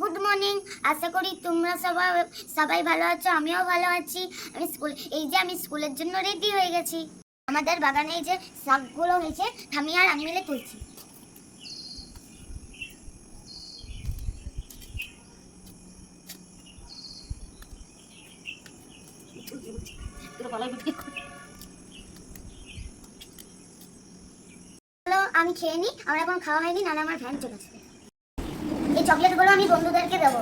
Good morning আশা করি তোমরা সবাই সবাই ভালো আছো, আমিও ভালো আছি। আমি স্কুল, এই যে আমি স্কুলের জন্য রেডি হয়ে গেছি। আমাদের বাগানে এই যে শাকগুলো হয়েছে ঠামি আর আমি মিলে তুলছি আমি খেয়ে নিই আমার এখন খাওয়া হয়নি, নাহলে আমার ভ্যান চলে আসবে। এই চকলেটগুলো আমি বন্ধুদেরকে দেবো।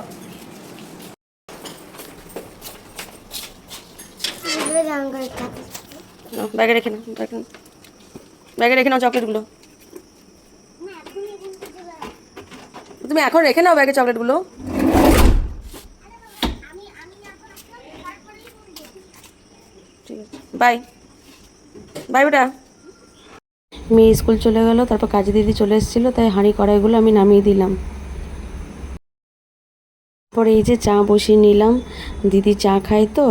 ব্যাগে রেখে নাও ব্যাগে। ব্যাগে রেখে নাও চকলেটগুলো। তুমি এখন রেখে নাও ব্যাগে চকলেটগুলো আমি আমি এখন আসলাম, তারপরেই বলব। ঠিক আছে বাই বাই বেটা। মেয়ে স্কুল চলে গেল তারপর কাজী দিদি চলে এসেছিল তাই হাঁড়ি কড়াইগুলো আমি নামিয়ে দিলাম। পরে এই যে চা বসিয়ে নিলাম। দিদি চা খায় তো,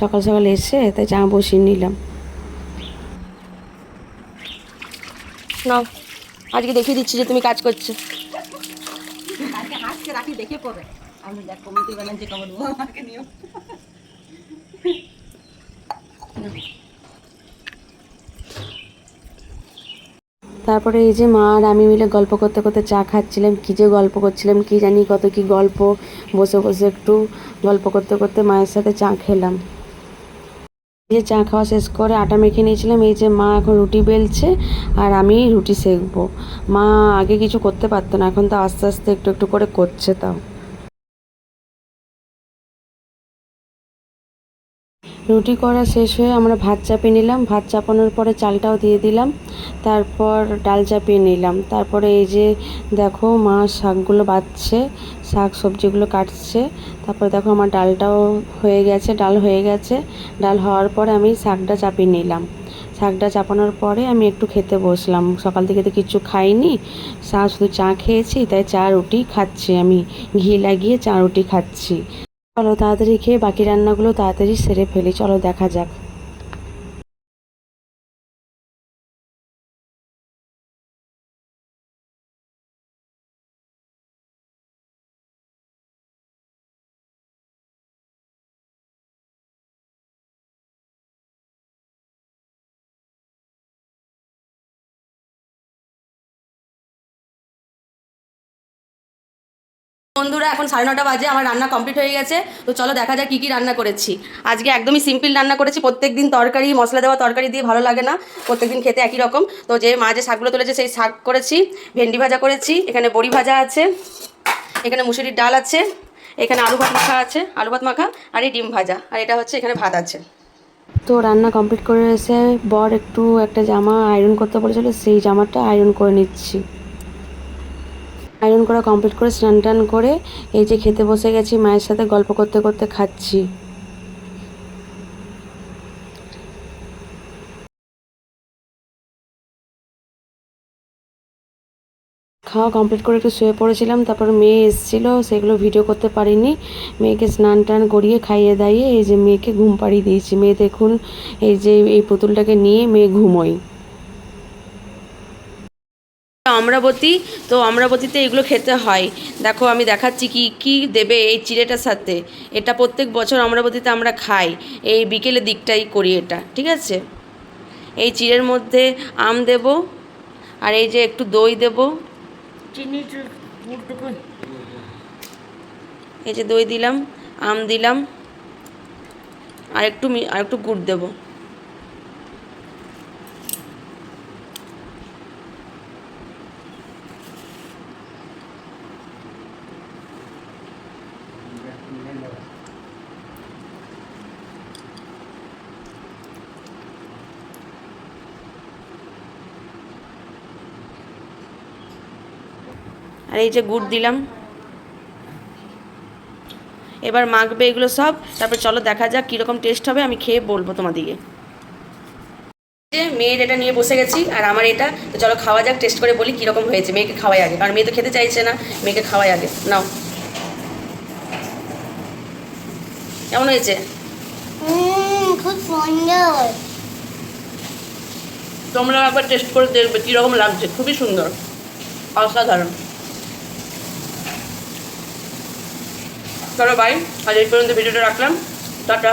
সকাল সকাল এসে তাই চা বসিয়ে নিলাম। নাও, আজকে দেখিয়ে দিচ্ছি যে তুমি কাজ করছ। আমি দেখ কমিটি বানাচ্ছি কমন আমাকে নিও তারপরে এই যে মা আর আমি মিলে গল্প করতে করতে চা খাচ্ছিলাম, কী যে গল্প করছিলাম, কি জানি কত কি গল্প। বসে বসে একটু গল্প করতে করতে মায়ের সাথে চা খেলাম। এই যে চা খাওয়া শেষ করে আটা মেখে নিয়েছিলাম, এই যে মা এখন রুটি বেলছে আর আমি রুটি শেখবো মা আগে কিছু করতে পারতো না, এখন তো আস্তে আস্তে একটু একটু করে করছে তাও। রুটি করা শেষ হয়ে আমরা ভাত চাপিয়ে নিলাম। ভাত চাপানোর পরে চালটাও দিয়ে দিলাম। তারপর ডাল চাপিয়ে নিলাম। তারপরে এই যে দেখো মা শাকগুলো বাছছে শাক সবজিগুলো কাটছে। তারপরে দেখো আমার ডালটাও হয়ে গেছে, ডাল হয়ে গেছে। ডাল হওয়ার পরে আমি শাকটা চাপিয়ে নিলাম। শাকটা চাপানোর পরে আমি একটু খেতে বসলাম। সকাল থেকে তো কিছু খাইনি, চা শুধু চা খেয়েছি, তাই চা রুটি খাচ্ছি আমি। ঘি লাগিয়ে চা রুটি খাচ্ছি। চলো তাড়াতাড়ি খেয়ে বাকি রান্নাগুলো তাড়াতাড়ি সেরে ফেলি। চলো দেখা যাক। বন্ধুরা, এখন সাড়ে নটা বাজে, আমার রান্না কমপ্লিট হয়ে গেছে। তো চলো দেখা যাক কী কী রান্না করেছি। আজকে একদমই সিম্পল রান্না করেছি প্রত্যেক দিন তরকারি, মশলা দেওয়া তরকারি দিয়ে ভালো লাগে না প্রত্যেক দিন খেতে একই রকম। তো যে মা যে শাকগুলো তুলেছে, সেই শাক করেছি, ভেন্ডি ভাজা করেছি, এখানে বড়ি ভাজা আছে, এখানে মুসুরির ডাল আছে, এখানে আলু ভাত মাখা আছে, আলু ভাত মাখা আর এই ডিম ভাজা, আর এটা হচ্ছে এখানে ভাত আছে। তো রান্না কমপ্লিট করে এসে বর একটু একটা জামা আয়রন করতে বলেছিল, সেই জামাটা আয়রন করে নিচ্ছি। আয়রন করা কমপ্লিট করে, স্নান টান করে এই যে খেতে বসে গেছি, মায়ের সাথে গল্প করতে করতে খাচ্ছি। খাওয়া কমপ্লিট করে একটু শুয়ে পড়েছিলাম, তারপর মেয়ে এসেছিল, সেগুলো ভিডিও করতে পারিনি। মেয়েকে স্নান টান করিয়ে খাইয়ে দাইয়ে এই যে মেয়েকে ঘুম পাড়িয়ে দিয়েছি। মেয়ে দেখুন, এই যে এই পুতুলটাকে নিয়ে মেয়ে ঘুমোয়। অমরাবতী তো অমরাবতীতে এগুলো খেতে হয়। দেখো আমি দেখাচ্ছি কি কি দেবে এই চিড়েটার সাথে। এটা প্রত্যেক বছর অমরাবতীতে আমরা খাই। এই বিকেলের দিকটাই করি এটা ঠিক আছে? এই চিড়ের মধ্যে আম দেব আর এই যে একটু দই দেব। এই যে দই দিলাম আম দিলাম আর একটু আর একটু গুড় দেবো। আর এই যে গুড় দিলাম। এবার মাখবে এগুলো সব, তারপর চলো দেখা যাক কীরকম টেস্ট হবে, আমি খেয়ে বলব তোমাদিকে। যে মেয়ের এটা নিয়ে বসে গেছি, আর আমার এটা, তো চলো খাওয়া যাক টেস্ট করে বলি কীরকম হয়েছে, মেয়েকে খাওয়াই আগে। কারণ মেয়ে তো খেতে চাইছে না, মেয়েকে খাওয়াই আগে। নাও। কেমন হয়েছে? খুব সুন্দর। তোমরা একবার টেস্ট করে দেখবে কীরকম লাগছে খুবই সুন্দর অসাধারণ। চলো বাই আজ এই পর্যন্ত ভিডিওটা রাখলাম টাটা।